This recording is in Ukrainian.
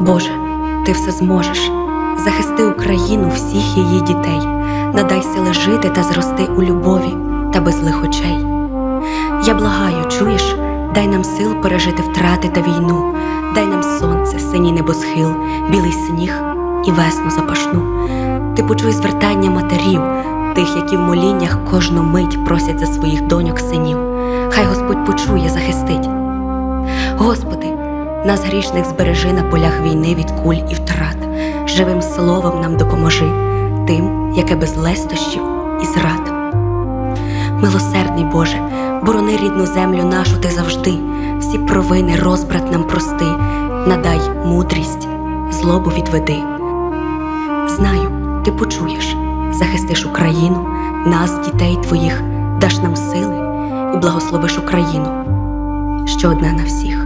Боже, ти все зможеш. Захисти Україну, всіх її дітей, надай сили жити та зрости у любові та без злих очей. Я благаю, чуєш, дай нам сил пережити втрати та війну, дай нам сонце, синій небосхил, білий сніг і весну запашну. Ти почуй звертання матерів, тих, які в моліннях кожну мить просять за своїх доньок синів. Хай Господь почує, захистить. Господи, нас грішних збережи на полях війни від куль і втрат. Живим словом нам допоможи, тим, яке без лестощів і зрад. Милосердний Боже, борони рідну землю нашу ти завжди, всі провини, розбрат нам прости, надай мудрість, злобу відведи. Знаю, ти почуєш, захистиш Україну, нас, дітей твоїх, даш нам сили і благословиш Україну, що одна на всіх.